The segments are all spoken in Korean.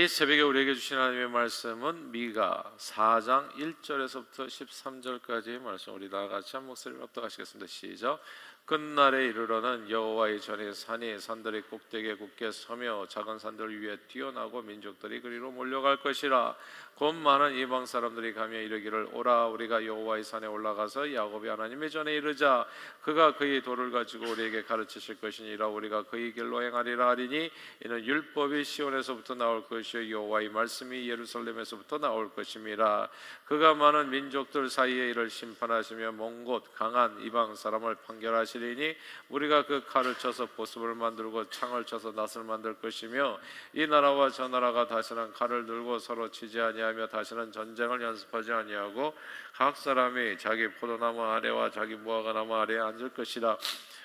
이 새벽에 우리에게 주신 하나님의 말씀은 미가 4장 1절에서부터 13절까지의 말씀 우리 다 같이 한 목소리로 합독하시겠습니다. 시작. 끝날에 이르러는 여호와의 전에 산이 산들의 꼭대기에 굳게 서며 작은 산들 위에 뛰어나고 민족들이 그리로 몰려갈 것이라. 곧 많은 이방 사람들이 가며 이르기를 오라 우리가 여호와의 산에 올라가서 야곱의 하나님의 전에 이르자. 그가 그의 돌을 가지고 우리에게 가르치실 것이니라. 우리가 그의 길로 행하리라 하리니 이는 율법이 시온에서부터 나올 것이요 여호와의 말씀이 예루살렘에서부터 나올 것임이라. 그가 많은 민족들 사이에 이를 심판하시며 먼 곳 강한 이방 사람을 판결하시 리니 우리가 그 칼을 쳐서 보습을 만들고 창을 쳐서 낫을 만들 것이며 이 나라와 저 나라가 다시는 칼을 들고 서로 치지 아니하며 다시는 전쟁을 연습하지 아니하고 각 사람이 자기 포도나무 아래와 자기 무화과 나무 아래에 앉을 것이라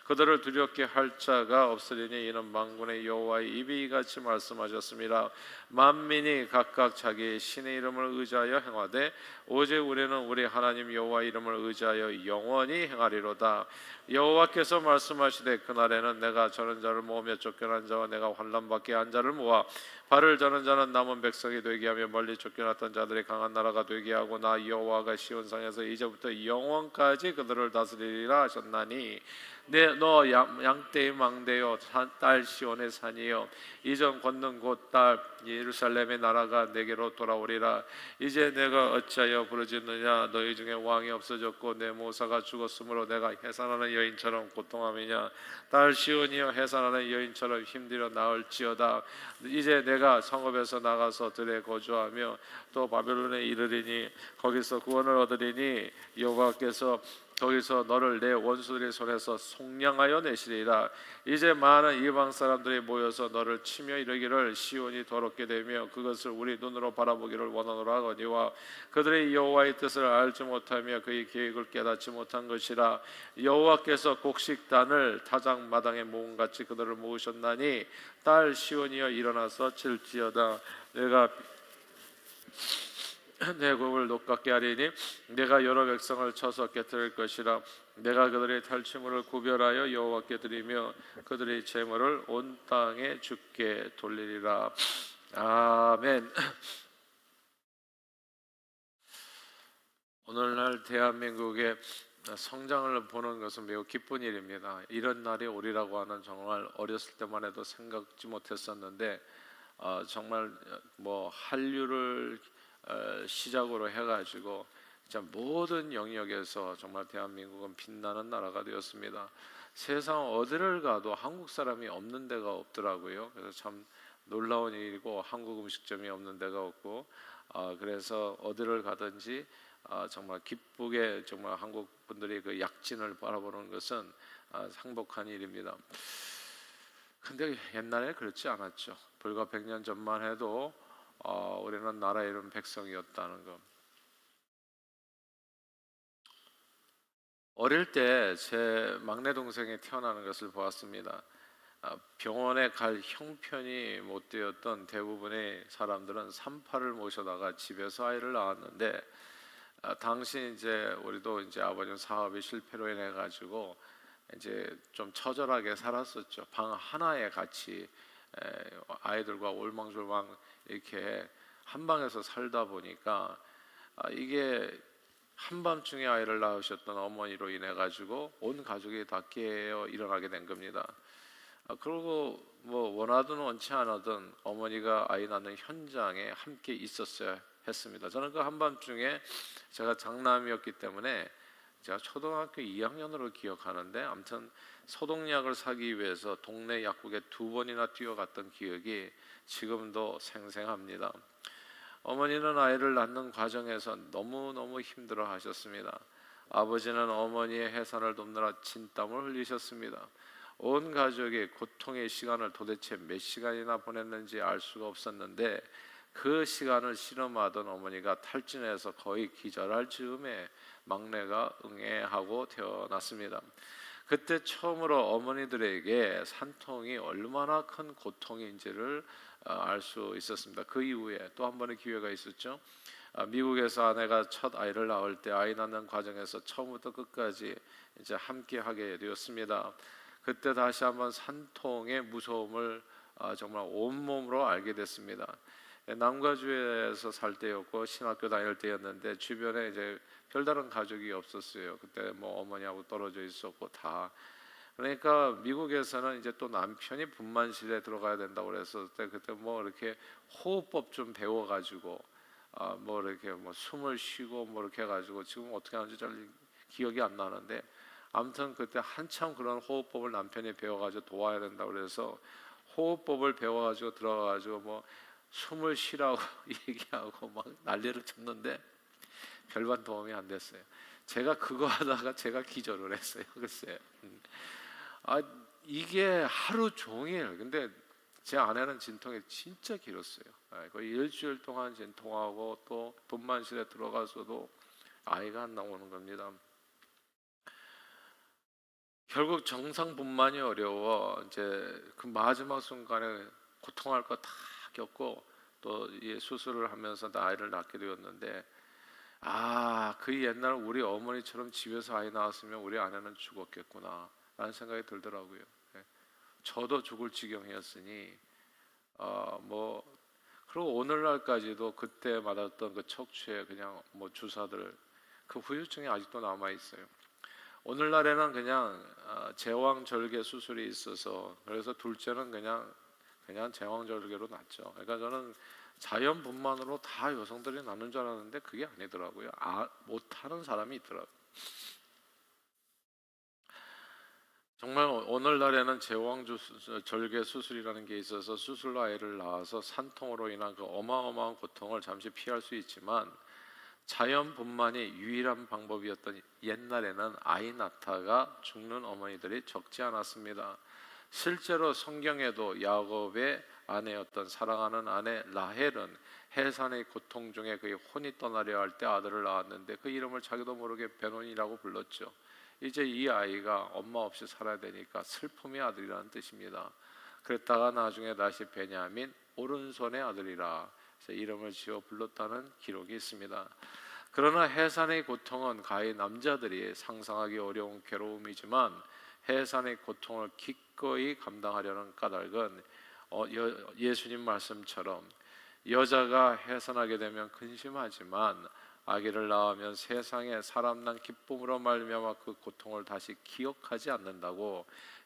그들을 두렵게 할 자가 없으리니 이는 만군의 여호와의 입이 이같이 말씀하셨습니다. 만민이 각각 자기 신의 이름을 의지하여 행하되 오직 우리는 우리 하나님 여호와 이름을 의지하여 영원히 행하리로다. 여호와께서 말씀하시되 그날에는 내가 저런 자를 모으며 쫓겨난 자와 내가 환란 받게 한 자를 모아 발을 저는 자는 남은 백성이 되게 하며 멀리 쫓겨났던 자들이 강한 나라가 되게 하고 나 여호와가 시온상에서 이제부터 영원까지 그들을 다스리리라 하셨나니 내너 양떼의 망대여 산- 딸 시온의 산이여 이전 걷는 곳 딸 예루살렘의 나라가 내게로 돌아오리라. 이제 내가 어찌하여 부르짖느냐? 너희 중에 왕이 없어졌고 내 모사가 죽었으므로 내가 해산하는 여인처럼 고통함이냐? 딸 시온이여 해산하는 여인처럼 힘들어 나을지어다. 이제 내가 성읍에서 나가서 들에 거주하며 또 바벨론에 이르리니 거기서 구원을 얻으리니 여호와께서 거기서 너를 내 원수들의 손에서 속량하여 내시리라. 이제 많은 이방 사람들이 모여서 너를 치며 이르기를 시온이 더럽게 되며 그것을 우리 눈으로 바라보기를 원하노라 하거니와 그들의 여호와의 뜻을 알지 못하며 그의 계획을 깨닫지 못한 것이라 여호와께서 곡식단을 타작 마당에 모은 같이 그들을 모으셨나니 딸 시온이여 일어나서 칠지어다. 내가 내 곡을 녹같게 하리니 내가 여러 백성을 쳐서 깨뜨릴 것이라. 내가 그들의 탈취물을 구별하여 여호와께 드리며 그들의 재물을 온 땅에 주께 돌리리라. 아멘. 오늘날 대한민국의 성장을 보는 것은 매우 기쁜 일입니다. 이런 날이 오리라고 하는 정말 어렸을 때만 해도 생각지 못했었는데 어, 정말 뭐 한류를 어, 시작으로 해가지고 모든 영역에서 정말 대한민국은 빛나는 나라가 되었습니다. 세상 어디를 가도 한국 사람이 없는 데가 없더라고요. 그래서 참 놀라운 일이고 한국 음식점이 없는 데가 없고 아, 그래서 어디를 가든지 아, 정말 기쁘게 정말 한국 분들이 그 약진을 바라보는 것은 아, 행복한 일입니다. 근데 옛날에 그렇지 않았죠. 불과 100년 전만 해도 어, 우리는 나라 이름 백성이었다는 것. 어릴 때 제 막내 동생이 태어나는 것을 보았습니다. 아, 병원에 갈 형편이 못 되었던 대부분의 사람들은 산파를 모셔다가 집에서 아이를 낳았는데 아, 당시 이제 우리도 이제 아버님 사업이 실패로 인해 가지고 이제 좀 처절하게 살았었죠. 방 하나에 같이 에, 아이들과 올망졸망 이렇게 한 방에서 살다 보니까 아, 이게 한밤중에 아이를 낳으셨던 어머니로 인해 가지고 온 가족이 다 깨어 일어나게 된 겁니다. 아, 그리고 뭐 원하든 원치 않아든 어머니가 아이 낳는 현장에 함께 있었어야 했습니다. 저는 그 한밤중에 제가 장남이었기 때문에 제가 초등학교 2학년으로 기억하는데 아무튼 소독약을 사기 위해서 동네 약국에 두 번이나 뛰어갔던 기억이 지금도 생생합니다. 어머니는 아이를 낳는 과정에서 너무너무 힘들어 하셨습니다. 아버지는 어머니의 해산을 돕느라 진땀을 흘리셨습니다. 온 가족이 고통의 시간을 도대체 몇 시간이나 보냈는지 알 수가 없었는데 그 시간을 실험하던 어머니가 탈진해서 거의 기절할 즈음에 막내가 응애하고 태어났습니다. 그때 처음으로 어머니들에게 산통이 얼마나 큰 고통인지를 어, 알수 있었습니다. 그 이후에 또 한 번의 기회가 있었죠. 아, 미국에서 아내가 첫 아이를 낳을 때 아이 낳는 과정에서 처음부터 끝까지 이제 함께 하게 되었습니다. 그때 다시 한번 산통의 무서움을 아, 정말 온몸으로 알게 됐습니다. 남가주에서 살 때였고 신학교 다닐 때였는데 주변에 이제 별다른 가족이 없었어요. 그때 뭐 어머니하고 떨어져 있었고 다 그러니까 미국에서는 이제 또 남편이 분만실에 들어가야 된다고 그랬을 때 그때 뭐 이렇게 호흡법 좀 배워가지고 아 뭐 이렇게 뭐 숨을 쉬고 뭐 이렇게 해가지고 지금 어떻게 하는지 잘 기억이 안 나는데 아무튼 그때 한참 그런 호흡법을 남편이 배워가지고 도와야 된다고 그래서 호흡법을 배워가지고 들어가가지고 뭐 숨을 쉬라고 얘기하고 막 난리를 쳤는데 별반 도움이 안 됐어요. 제가 그거 하다가 제가 기절을 했어요. 글쎄. 음. 아 이게 하루 종일 근데 제 아내는 진통이 진짜 길었어요. 아, 거의 일주일 동안 진통하고 또 분만실에 들어가서도 아이가 안 나오는 겁니다. 결국 정상 분만이 어려워 이제 그 마지막 순간에 고통할 거 다 겪고 또 이 수술을 하면서 아이를 낳게 되었는데 아 그 옛날 우리 어머니처럼 집에서 아이 낳았으면 우리 아내는 죽었겠구나 라는 생각이 들더라고요. 예. 저도 죽을 지경이었으니 어 뭐 그리고 오늘날까지도 그때 맞았던 그 척추에 그냥 뭐 주사들 그 후유증이 아직도 남아 있어요. 오늘날에는 그냥 어, 제왕절개 수술이 있어서 그래서 둘째는 그냥 그냥 제왕절개로 낳죠. 그러니까 저는 자연 분만으로 다 여성들이 낳는 줄 알았는데 그게 아니더라고요. 아, 못하는 사람이 있더라고요. 정말 오늘날에는 제왕절개 수술이라는 게 있어서 수술로 아이를 낳아서 산통으로 인한 그 어마어마한 고통을 잠시 피할 수 있지만 자연 분만이 유일한 방법이었던 옛날에는 아이 낳다가 죽는 어머니들이 적지 않았습니다. 실제로 성경에도 야곱의 아내였던 사랑하는 아내 라헬은 해산의 고통 중에 그의 혼이 떠나려 할 때 아들을 낳았는데 그 이름을 자기도 모르게 베논이라고 불렀죠. 이제 이 아이가 엄마 없이 살아야 되니까 슬픔의 아들이라는 뜻입니다. 그랬다가 나중에 다시 베냐민 오른손의 아들이라 이름을 지어 불렀다는 기록이 있습니다. 그러나 해산의 고통은 가히 남자들이 상상하기 어려운 괴로움이지만 해산의 고통을 기꺼이 감당하려는 까닭은 어, 여, 예수님 말씀처럼 여자가 해산하게 되면 근심하지만 아기를 낳으면 세상에 사람 난 기쁨으로 말미암아 그 고통을 다시 기억하지 않는다고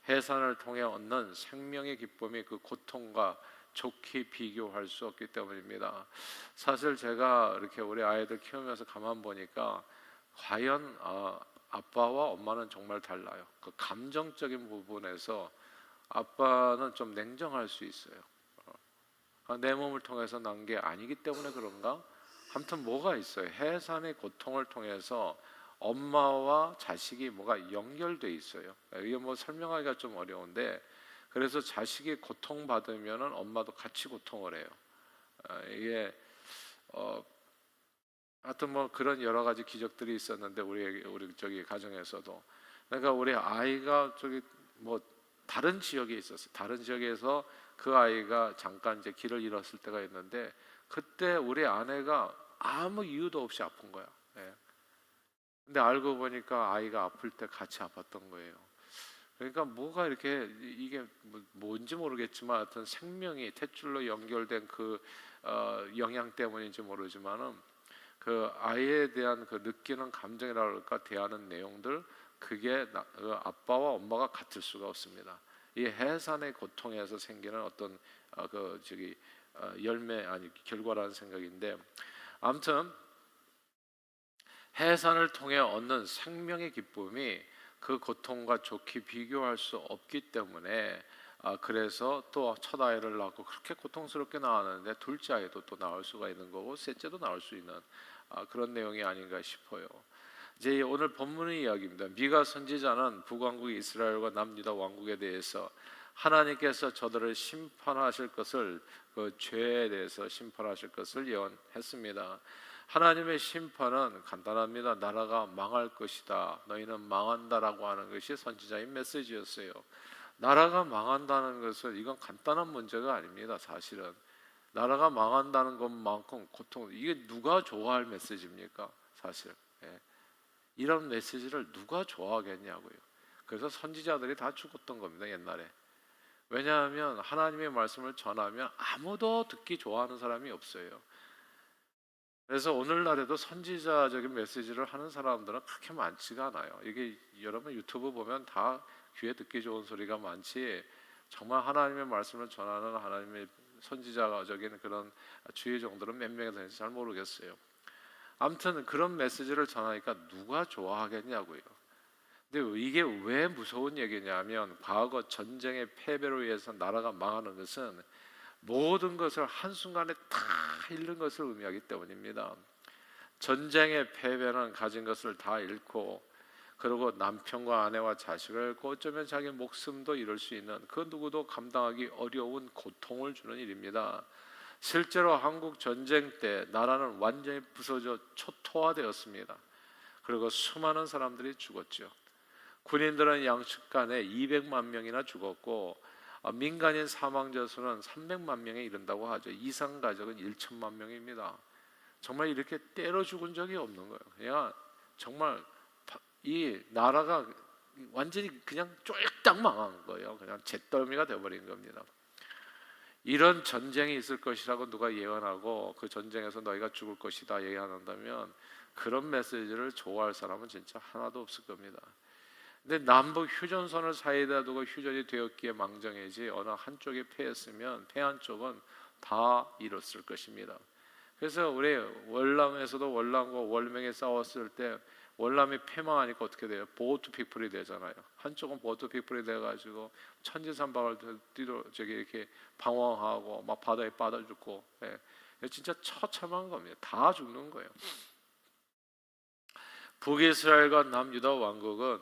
해산을 통해 얻는 생명의 기쁨이 그 고통과 좋게 비교할 수 없기 때문입니다. 사실 제가 이렇게 우리 아이들 키우면서 가만 보니까 과연 어, 아빠와 엄마는 정말 달라요. 그 감정적인 부분에서 아빠는 좀 냉정할 수 있어요. 어, 내 몸을 통해서 난 게 아니기 때문에 그런가? 아무튼 뭐가 있어요. 해산의 고통을 통해서 엄마와 자식이 뭐가 연결돼 있어요. 이게 뭐 설명하기가 좀 어려운데 그래서 자식이 고통 받으면은 엄마도 같이 고통을 해요. 아, 이게 어 하여튼 뭐 그런 여러 가지 기적들이 있었는데 우리 우리 저기 가정에서도 그러니까 우리 아이가 저기 뭐 다른 지역에 있었어요. 다른 지역에서 그 아이가 잠깐 이제 길을 잃었을 때가 있는데 그때 우리 아내가 아무 이유도 없이 아픈 거야. 예. 근데 알고 보니까 아이가 아플 때 같이 아팠던 거예요. 그러니까 뭐가 이렇게 이게 뭐- 뭔지 모르겠지만 하여튼 생명이 탯줄로 연결된 그 어, 영향 때문인지 모르지만은 그 아이에 대한 그 느끼는 감정이라 그럴까 대하는 내용들 그게 나, 그 아빠와 엄마가 같을 수가 없습니다. 이 해산의 고통에서 생기는 어떤 어, 그 저기 어, 열매 아니 결과라는 생각인데 아무튼 해산을 통해 얻는 생명의 기쁨이 그 고통과 좋게 비교할 수 없기 때문에 아 그래서 또 첫 아이를 낳고 그렇게 고통스럽게 낳았는데 둘째 아이도 또 낳을 수가 있는 거고 셋째도 낳을 수 있는 아, 그런 내용이 아닌가 싶어요. 이제 오늘 본문의 이야기입니다. 미가 선지자는 북왕국 이스라엘과 남유다 왕국에 대해서 하나님께서 저들을 심판하실 것을 그 죄에 대해서 심판하실 것을 예언했습니다. 하나님의 심판은 간단합니다. 나라가 망할 것이다. 너희는 망한다라고 하는 것이 선지자의 메시지였어요. 나라가 망한다는 것은 이건 간단한 문제가 아닙니다. 사실은 나라가 망한다는 것만큼 고통 이게 누가 좋아할 메시지입니까? 사실 예. 이런 메시지를 누가 좋아하겠냐고요. 그래서 선지자들이 다 죽었던 겁니다 옛날에. 왜냐하면 하나님의 말씀을 전하면 아무도 듣기 좋아하는 사람이 없어요. 그래서 오늘날에도 선지자적인 메시지를 하는 사람들은 그렇게 많지가 않아요. 이게 여러분 유튜브 보면 다 귀에 듣기 좋은 소리가 많지 정말 하나님의 말씀을 전하는 하나님의 선지자적인 그런 주의 정도는 몇 명이 되는지 잘 모르겠어요. 아무튼 그런 메시지를 전하니까 누가 좋아하겠냐고요. 근데 이게 왜 무서운 얘기냐면 과거 전쟁의 패배로 인해서 나라가 망하는 것은 모든 것을 한순간에 다 잃는 것을 의미하기 때문입니다. 전쟁의 패배는 가진 것을 다 잃고 그리고 남편과 아내와 자식을 어쩌면 자기 목숨도 잃을 수 있는 그 누구도 감당하기 어려운 고통을 주는 일입니다. 실제로 한국 전쟁 때 나라는 완전히 부서져 초토화되었습니다. 그리고 수많은 사람들이 죽었죠. 군인들은 양측 간에 200만 명이나 죽었고 어, 민간인 사망자 수는 300만 명에 이른다고 하죠. 이상 가족은 1천만 명입니다. 정말 이렇게 때려 죽은 적이 없는 거예요. 그냥 정말 바- 이 나라가 완전히 그냥 쫄딱 망한 거예요. 그냥 잿더미가 되어버린 겁니다. 이런 전쟁이 있을 것이라고 누가 예언하고 그 전쟁에서 너희가 죽을 것이다 예언한다면 그런 메시지를 좋아할 사람은 진짜 하나도 없을 겁니다. 근데 남북 휴전선을 사이에다 두고 휴전이 되었기에 망정이지 어느 한쪽이 패했으면 패한 쪽은 다 잃었을 것입니다. 그래서 우리 월남에서도 월남과 월명이 싸웠을 때 월남이 패망하니까 어떻게 돼요? 보트 피플이 되잖아요. 한쪽은 보트 피플이 돼가지고 천지산박을 뛰도 저기 이렇게 방황하고 막 바다에 빠져 죽고 예. 진짜 처참한 겁니다. 다 죽는 거예요. 북이스라엘과 남유다 왕국은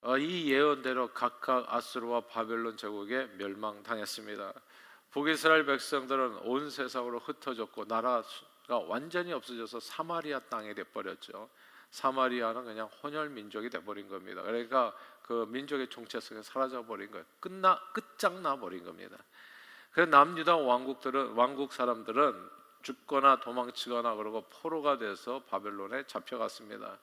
어, 이 예언대로 각각 아수르와 바벨론 제국에 멸망당했습니다. 북이스라엘 백성들은 온 세상으로 흩어졌고 나라가 완전히 없어져서 사마리아 땅에 돼버렸죠. 사마리아는 그냥 혼혈 민족이 돼버린 겁니다. 그러니까 그 민족의 정체성이 사라져 버린 거예요. 끝나 끝장나 버린 겁니다. 그래서 남유다 왕국들은 왕국 사람들은 죽거나 도망치거나 그러고 포로가 돼서 바벨론에 잡혀갔습니다.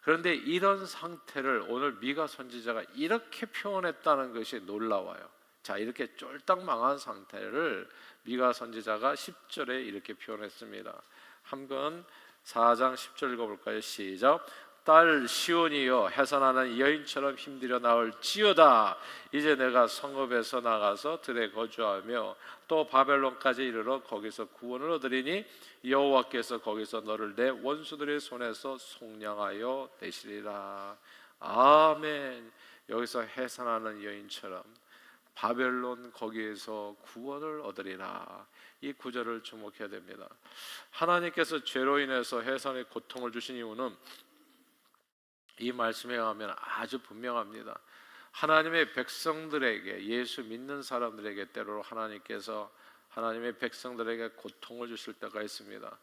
그런데 이런 상태를 오늘 미가 선지자가 이렇게 표현했다는 것이 놀라워요. 자, 이렇게 쫄딱 망한 상태를 미가 선지자가 10절에 이렇게 표현했습니다. 한번 4장 10절 읽어볼까요? 시작. 딸 시온이여 해산하는 여인처럼 힘들여 나올지어다 이제 내가 성읍에서 나가서 들에 거주하며 또 바벨론까지 이르러 거기서 구원을 얻으리니 여호와께서 거기서 너를 내 원수들의 손에서 속량하여 내시리라 아멘 여기서 해산하는 여인처럼 바벨론 거기에서 구원을 얻으리라 이 구절을 주목해야 됩니다 하나님께서 죄로 인해서 해산의 고통을 주신 이유는 이 말씀에 의하면 아주 분명합니다. 하나님의 백성들에게 예수 믿는 사람들에게 때로 하나님께서 하나님의 백성들에게 고통을 주실 때가 있습니다.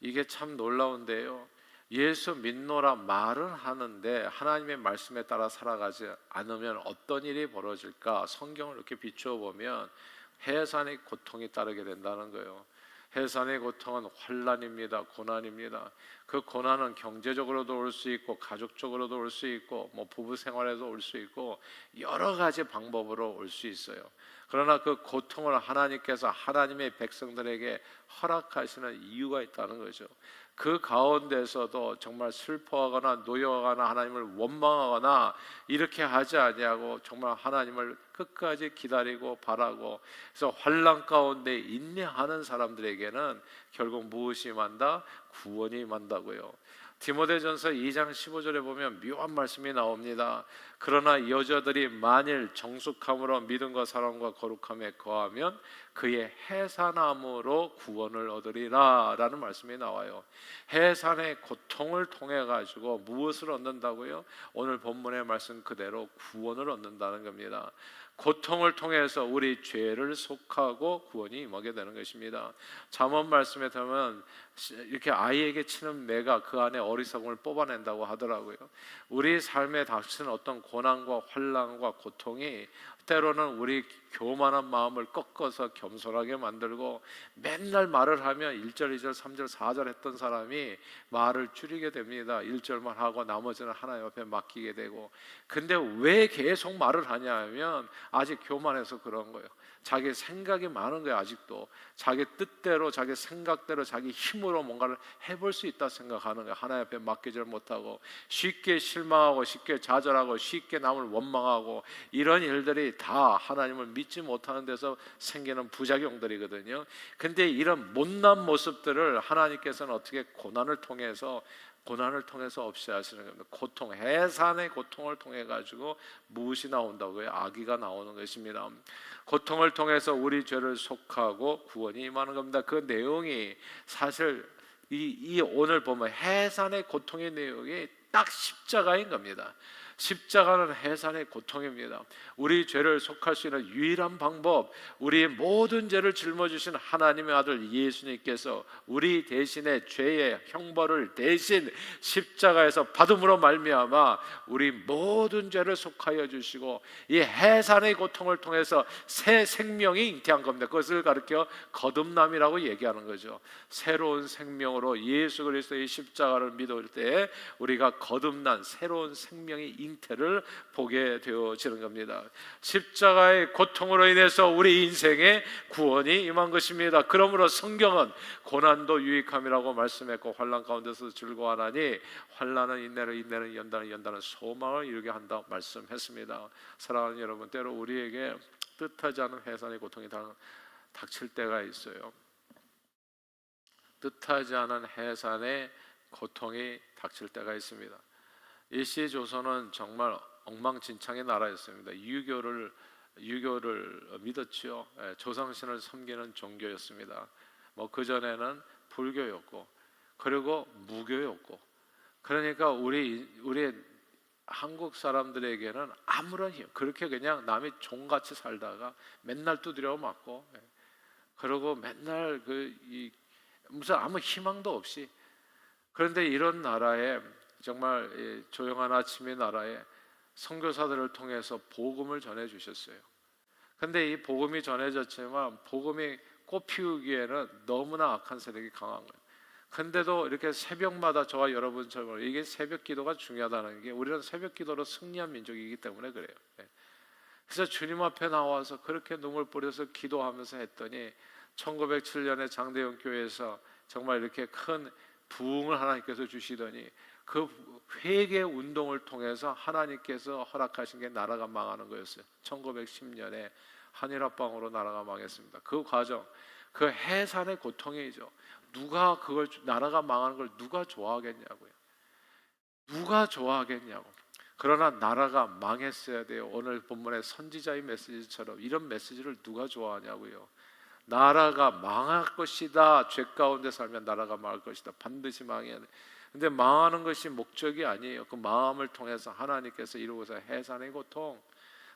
이게 참 놀라운데요. 예수 믿노라 말은 하는데 하나님의 말씀에 따라 살아가지 않으면 어떤 일이 벌어질까? 성경을 이렇게 비추어 보면 해산의 고통이 따르게 된다는 거예요. 해산의 고통은 환란입니다. 고난입니다. 그 고난은 경제적으로도 올 수 있고 가족적으로도 올 수 있고 뭐 부부 생활에도 올 수 있고 여러 가지 방법으로 올 수 있어요. 그러나 그 고통을 하나님께서 하나님의 백성들에게 허락하시는 이유가 있다는 거죠. 그 가운데서도 정말 슬퍼하거나 노여하거나 하나님을 원망하거나 이렇게 하지 아니하고 정말 하나님을 끝까지 기다리고 바라고 그래서 환란 가운데 인내하는 사람들에게는 결국 무엇이 만다 구원이 만다고요. 디모데전서 2장 15절에 보면 묘한 말씀이 나옵니다. 그러나 여자들이 만일 정숙함으로 믿음과 사랑과 거룩함에 거하면 그의 해산함으로 구원을 얻으리라라는 말씀이 나와요. 해산의 고통을 통해 가지고 무엇을 얻는다고요? 오늘 본문의 말씀 그대로 구원을 얻는다는 겁니다. 고통을 통해서 우리 죄를 속하고 구원이 임하게 되는 것입니다. 잠언 말씀에 보면 이렇게 아이에게 치는 매가 그 안에 어리석음을 뽑아낸다고 하더라고요. 우리 삶에 닥치는 어떤 고난과 환란과 고통이 때로는 우리 교만한 마음을 꺾어서 겸손하게 만들고 맨날 말을 하면 1절, 2절, 3절, 4절 했던 사람이 말을 줄이게 됩니다. 1절만 하고 나머지는 하나님 앞에 맡기게 되고 근데 왜 계속 말을 하냐 하면 아직 교만해서 그런 거예요. 자기 생각이 많은 거예요, 아직도. 자기 뜻대로, 자기 생각대로, 자기 힘으로 뭔가를 해볼 수 있다 생각하는 거예요. 하나님 앞에 맡기질 못하고 쉽게 실망하고 쉽게 좌절하고 쉽게 남을 원망하고 이런 일들이 다 하나님을 믿지 못하는 데서 생기는 부작용들이거든요. 근데 이런 못난 모습들을 하나님께서는 어떻게 고난을 통해서 고난을 통해서 없이 하시는 겁니다. 고통, 해산의 고통을 통해 가지고 무엇이 나온다고요? 아기가 나오는 것입니다. 고통을 통해서 우리 죄를 속하고 구원이 임하는 겁니다. 그 내용이 사실 이, 이 오늘 보면 해산의 고통의 내용이 딱 십자가인 겁니다. 십자가는 해산의 고통입니다. 우리 죄를 속할 수 있는 유일한 방법, 우리의 모든 죄를 짊어지신 하나님의 아들 예수님께서 우리 대신에 죄의 형벌을 대신 십자가에서 받음으로 말미암아 우리 모든 죄를 속하여 주시고 이 해산의 고통을 통해서 새 생명이 잉태한 겁니다. 그것을 가르쳐 거듭남이라고 얘기하는 거죠. 새로운 생명으로 예수 그리스도의 십자가를 믿을 때 우리가 거듭난 새로운 생명의 잉 태를 보게 되어지는 겁니다. 십자가의 고통으로 인해서 우리 인생에 구원이 임한 것입니다. 그러므로 성경은 고난도 유익함이라고 말씀했고 환란 가운데서 즐거워하나니 환란은 인내를 인내는 연단은 연단은 소망을 이루게 한다 말씀했습니다. 사랑하는 여러분, 때로 우리에게 뜻하지 않은 해산의 고통이 당- 닥칠 때가 있어요. 뜻하지 않은 해산의 고통이 닥칠 때가 있습니다. 일시 조선은 정말 엉망진창의 나라였습니다. 유교를 유교를 믿었지요. 예, 조상신을 섬기는 종교였습니다. 뭐 그 전에는 불교였고 그리고 무교였고 그러니까 우리 우리 한국 사람들에게는 아무런 힘 그렇게 그냥 남이 종같이 살다가 맨날 두드려 맞고 예, 그리고 맨날 그 이 무슨 아무 희망도 없이 그런데 이런 나라에 정말 이 조용한 아침의 나라에 선교사들을 통해서 복음을 전해 주셨어요. 근데 이 복음이 전해졌지만 복음이 꽃 피우기에는 너무나 악한 세력이 강한 거예요. 근데도 이렇게 새벽마다 저와 여러분처럼 이게 새벽 기도가 중요하다는 게 우리는 새벽 기도로 승리한 민족이기 때문에 그래요. 예. 그래서 주님 앞에 나와서 그렇게 눈물 뿌려서 기도하면서 했더니 1907년에 장대영 교회에서 정말 이렇게 큰 부흥을 하나님께서 주시더니 그 회개 운동을 통해서 하나님께서 허락하신 게 나라가 망하는 거였어요. 1910년에 한일합방으로 나라가 망했습니다. 그 과정, 그 해산의 고통이죠. 누가 그걸 나라가 망하는 걸 누가 좋아하겠냐고요. 누가 좋아하겠냐고. 그러나 나라가 망했어야 돼요. 오늘 본문의 선지자의 메시지처럼 이런 메시지를 누가 좋아하냐고요. 나라가 망할 것이다. 죄 가운데 살면 나라가 망할 것이다. 반드시 망해야 돼. 근데 망하는 것이 목적이 아니에요. 그 마음을 통해서 하나님께서 이루고서 해산의 고통.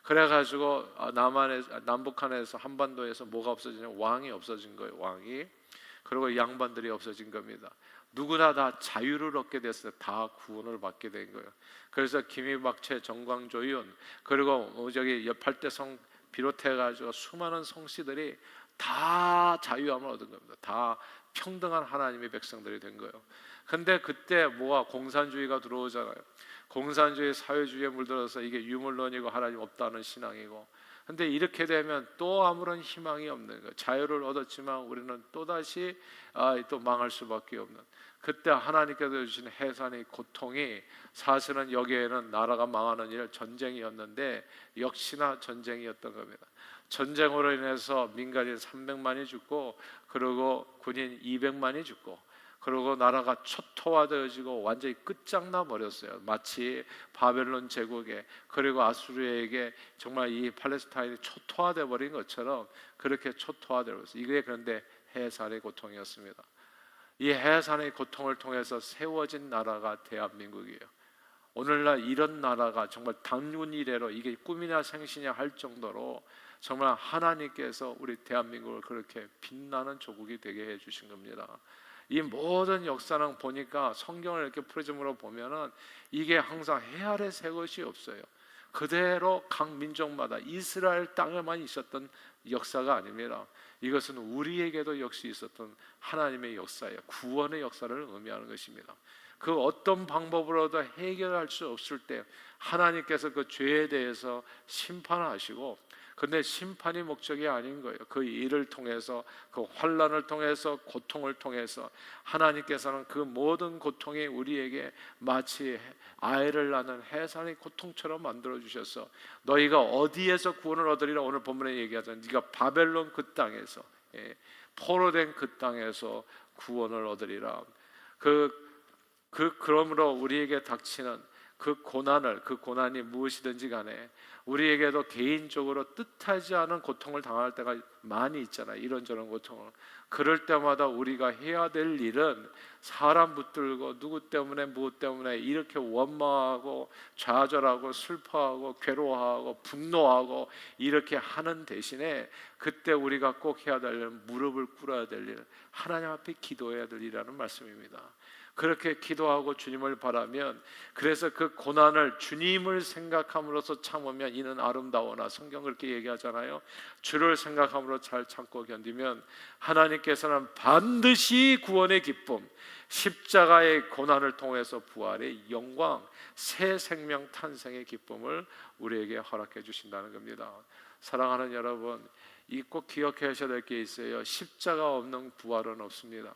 그래가지고 아, 남한에 남북한에서 한반도에서 뭐가 없어지냐 왕이 없어진 거예요. 왕이 그리고 양반들이 없어진 겁니다. 누구나 다 자유를 얻게 됐어요. 다 구원을 받게 된 거예요. 그래서 김희박채, 정광조윤 그리고 어, 저기 팔대성 비롯해가지고 수많은 성씨들이 다 자유함을 얻은 겁니다. 다 평등한 하나님의 백성들이 된 거예요. 근데 그때 뭐가 공산주의가 들어오잖아요. 공산주의 사회주의에 물들어서 이게 유물론이고 하나님 없다는 신앙이고 근데 이렇게 되면 또 아무런 희망이 없는 거예요. 자유를 얻었지만 우리는 또 다시 아, 또 망할 수밖에 없는. 그때 하나님께서 주신 해산의 고통이 사실은 여기에는 나라가 망하는 일 전쟁이었는데 역시나 전쟁이었던 겁니다. 전쟁으로 인해서 민간인 300만이 죽고 그리고 군인 200만이 죽고 그리고 나라가 초토화되어지고 완전히 끝장나 버렸어요. 마치 바벨론 제국에 그리고 아수르에게 정말 이 팔레스타인이 초토화돼 버린 것처럼 그렇게 초토화돼 버렸어요. 이게 그런데 해산의 고통이었습니다. 이 해산의 고통을 통해서 세워진 나라가 대한민국이에요. 오늘날 이런 나라가 정말 당군 이래로 이게 꿈이나 생시냐 할 정도로 정말 하나님께서 우리 대한민국을 그렇게 빛나는 조국이 되게 해 주신 겁니다. 이 모든 역사는 보니까 성경을 이렇게 프리즘으로 보면은 이게 항상 해 아래 새 것이 없어요. 그대로 각 민족마다 이스라엘 땅에만 있었던 역사가 아닙니다. 이것은 우리에게도 역시 있었던 하나님의 역사예요. 구원의 역사를 의미하는 것입니다. 그 어떤 방법으로도 해결할 수 없을 때 하나님께서 그 죄에 대해서 심판하시고 근데 심판이 목적이 아닌 거예요. 그 일을 통해서 그 환란을 통해서 고통을 통해서 하나님께서는 그 모든 고통이 우리에게 마치 아이를 낳는 해산의 고통처럼 만들어 주셔서 너희가 어디에서 구원을 얻으리라 오늘 본문에 얘기하잖아요. 네가 바벨론 그 땅에서 예, 포로 된 그 땅에서 구원을 얻으리라. 그 그 그러므로 우리에게 닥치는 그 고난을 그 고난이 무엇이든지 간에 우리에게도 개인적으로 뜻하지 않은 고통을 당할 때가 많이 있잖아요. 이런저런 고통을. 그럴 때마다 우리가 해야 될 일은 사람 붙들고 누구 때문에 무엇 때문에 이렇게 원망하고 좌절하고 슬퍼하고 괴로워하고 분노하고 이렇게 하는 대신에 그때 우리가 꼭 해야 될 일은 무릎을 꿇어야 될 일, 하나님 앞에 기도해야 될 일이라는 말씀입니다. 그렇게 기도하고 주님을 바라면 그래서 그 고난을 주님을 생각함으로써 참으면 이는 아름다워나 성경 그렇게 얘기하잖아요. 주를 생각함으로 잘 참고 견디면 하나님께서는 반드시 구원의 기쁨, 십자가의 고난을 통해서 부활의 영광, 새 생명 탄생의 기쁨을 우리에게 허락해 주신다는 겁니다. 사랑하는 여러분, 이 꼭 기억하셔야 될 게 있어요. 십자가 없는 부활은 없습니다.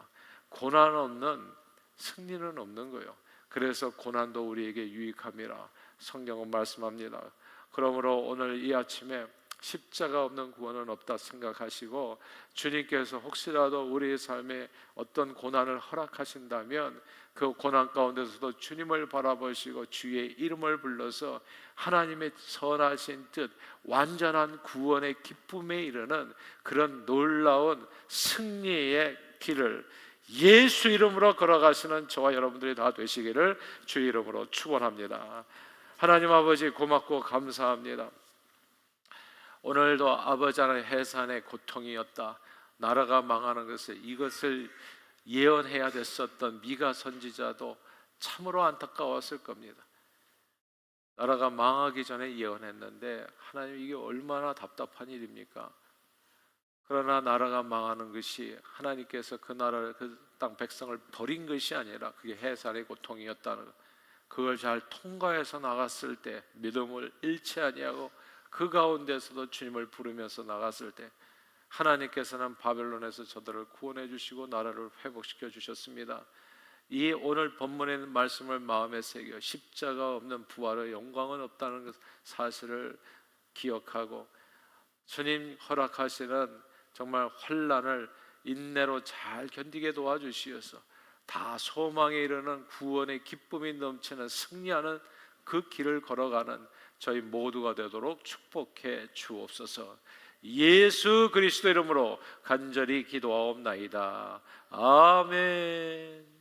고난 없는 승리는 없는 거예요. 그래서 고난도 우리에게 유익함이라 성경은 말씀합니다. 그러므로 오늘 이 아침에 십자가 없는 구원은 없다 생각하시고 주님께서 혹시라도 우리의 삶에 어떤 고난을 허락하신다면 그 고난 가운데서도 주님을 바라보시고 주의 이름을 불러서 하나님의 선하신 뜻 완전한 구원의 기쁨에 이르는 그런 놀라운 승리의 길을 예수 이름으로 걸어가시는 저와 여러분들이 다 되시기를 주 이름으로 축원합니다. 하나님 아버지 고맙고 감사합니다. 오늘도 아버지 하나님 해산의 고통이었다. 나라가 망하는 것을 이것을 예언해야 됐었던 미가 선지자도 참으로 안타까웠을 겁니다. 나라가 망하기 전에 예언했는데 하나님 이게 얼마나 답답한 일입니까? 그러나 나라가 망하는 것이 하나님께서 그 나라를 그 땅 백성을 버린 것이 아니라 그게 해살의 고통이었다는 것. 그걸 잘 통과해서 나갔을 때 믿음을 잃지 아니하고 그 가운데서도 주님을 부르면서 나갔을 때 하나님께서는 바벨론에서 저들을 구원해 주시고 나라를 회복시켜 주셨습니다. 이 오늘 본문의 말씀을 마음에 새겨 십자가 없는 부활의 영광은 없다는 그 사실을 기억하고 주님 허락하시는 정말 환란을 인내로 잘 견디게 도와주시어서 다 소망에 이르는 구원의 기쁨이 넘치는 승리하는 그 길을 걸어가는 저희 모두가 되도록 축복해 주옵소서. 예수 그리스도 이름으로 간절히 기도하옵나이다. 아멘.